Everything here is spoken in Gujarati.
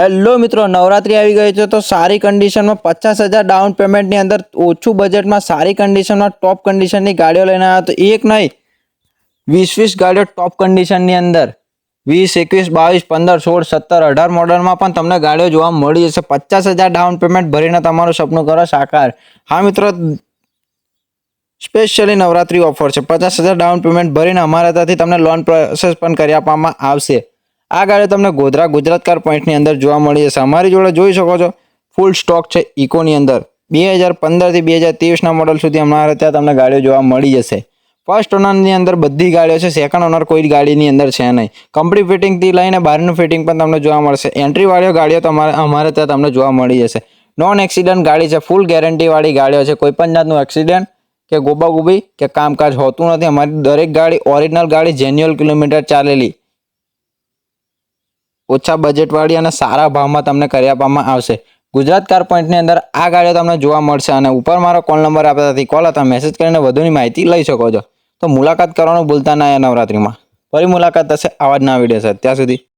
હેલો મિત્રો, નવરાત્રી આવી ગઈ છે તો સારી કન્ડિશનમાં પચાસ હજાર ડાઉન પેમેન્ટની અંદર ઓછું બજેટમાં સારી કન્ડિશનમાં ટોપ કન્ડિશનની ગાડીઓ લઈને આવ્યા તો એક નહીં વીસ વીસ ગાડીઓ ટોપ કન્ડિશનની અંદર. વીસ, એકવીસ, બાવીસ, પંદર, સોળ, સત્તર, અઢાર મોડલમાં પણ તમને ગાડીઓ જોવા મળી જશે. પચાસ હજાર ડાઉન પેમેન્ટ ભરીને તમારું સપનું કરો સાકાર. હા મિત્રો સ્પેશિયલી નવરાત્રી ઓફર છે. પચાસ હજાર ડાઉન પેમેન્ટ ભરીને અમારા ત્યાંથી તમને લોન પ્રોસેસ પણ કરી આપવામાં આવશે. આ ગાડી તમને ગોધરા ગુજરાત કાર પોઈન્ટની અંદર જોવા મળી જશે અમારી જોડે જોઈ શકો છો ફૂલ સ્ટોક છે ઇકોની અંદર. બે હજાર પંદરથી બે હજાર ત્રેવીસના મોડલ સુધી અમારે ત્યાં તમને ગાડીઓ જોવા મળી જશે. ફર્સ્ટ ઓનરની અંદર બધી ગાડીઓ છે સેકન્ડ ઓનર કોઈ ગાડીની અંદર છે નહીં. કંપની ફિટિંગથી લઈને બહારનું ફિટિંગ પણ તમને જોવા મળશે. એન્ટ્રીવાળી ગાડીઓ તમારે અમારે ત્યાં તમને જોવા મળી જશે. નોન એક્સિડન્ટ ગાડી છે ફૂલ ગેરંટીવાળી ગાડીઓ છે. કોઈ પણ જાતનું એક્સિડન્ટ કે ગોબાગુબી કે કામકાજ હોતું નથી. અમારી દરેક ગાડી ઓરિજિનલ ગાડી જેન્યુઅલ કિલોમીટર ચાલેલી. ઓછા બજેટવાળી અને સારા ભાવમાં તમને કરી આપવામાં આવશે. ગુજરાત કાર પોઈન્ટની અંદર આ ગાડીઓ તમને જોવા મળશે અને ઉપર મારો કોલ નંબર આપવાથી કોલ હતા મેસેજ કરીને વધુની માહિતી લઈ શકો છો. તો મુલાકાત કરવાનું ભૂલતા ના નવરાત્રીમાં. ફરી મુલાકાત થશે આવા જ ના વીડિયો છે ત્યાં સુધી